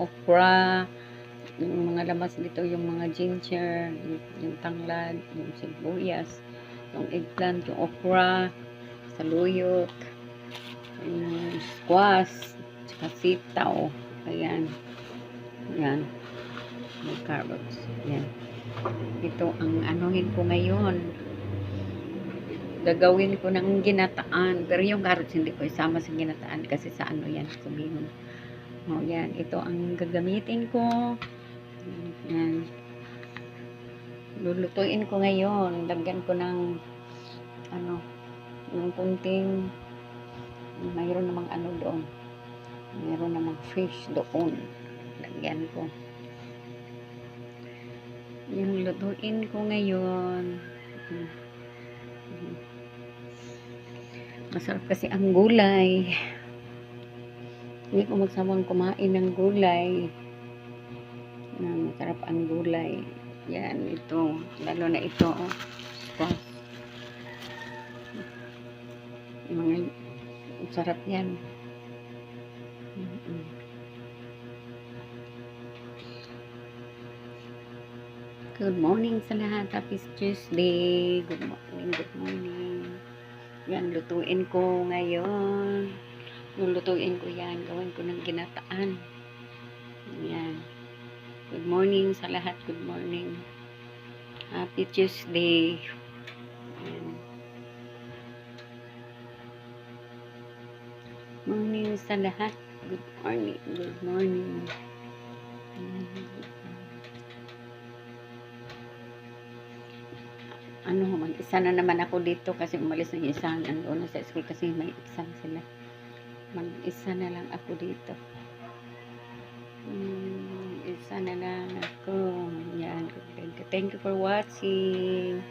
okra, yung mga lamas dito, yung mga ginger, yung, tanglad, yung sibuyas, yung eggplant, yung okra, saluyot, yung squash, tsaka sitaw. Ayan. Ayan. May carrots. Ayan. Ito ang anuhin ko ngayon. Gagawin ko ng ginataan. Pero yung carrots hindi ko isama sa ginataan kasi sa ano yan. Sabihin mo. O yan. Ito ang gagamitin ko. Yan. Lulutuin ko ngayon. Lagyan ko ng ano ng kunting mayroon namang ano doon. Mayroon namang fish doon. Lagyan ko. Yung lutuin ko ngayon. Masarap kasi ang gulay. Hindi ko magsawang kumain ng gulay. Na masarap ang gulay. Yan, ito. Lalo na ito. Oh. Squash. Yung mga sarap yan. Good morning sa lahat. Happy Tuesday. Good morning, good morning. Yan, lutuin ko ngayon. Yung lutuin ko yan, gawin ko ng ginataan. Yan. Good morning sa lahat. Good morning. Happy Tuesday. Yan. Morning sa lahat. Good morning. Good morning. Ano, mag-isa na naman ako dito kasi umalis ng isa. Nandoon na sa school kasi may exam sila. Mag-isa na lang ako dito. Mm, isa na lang ako. Yan. Thank you for watching.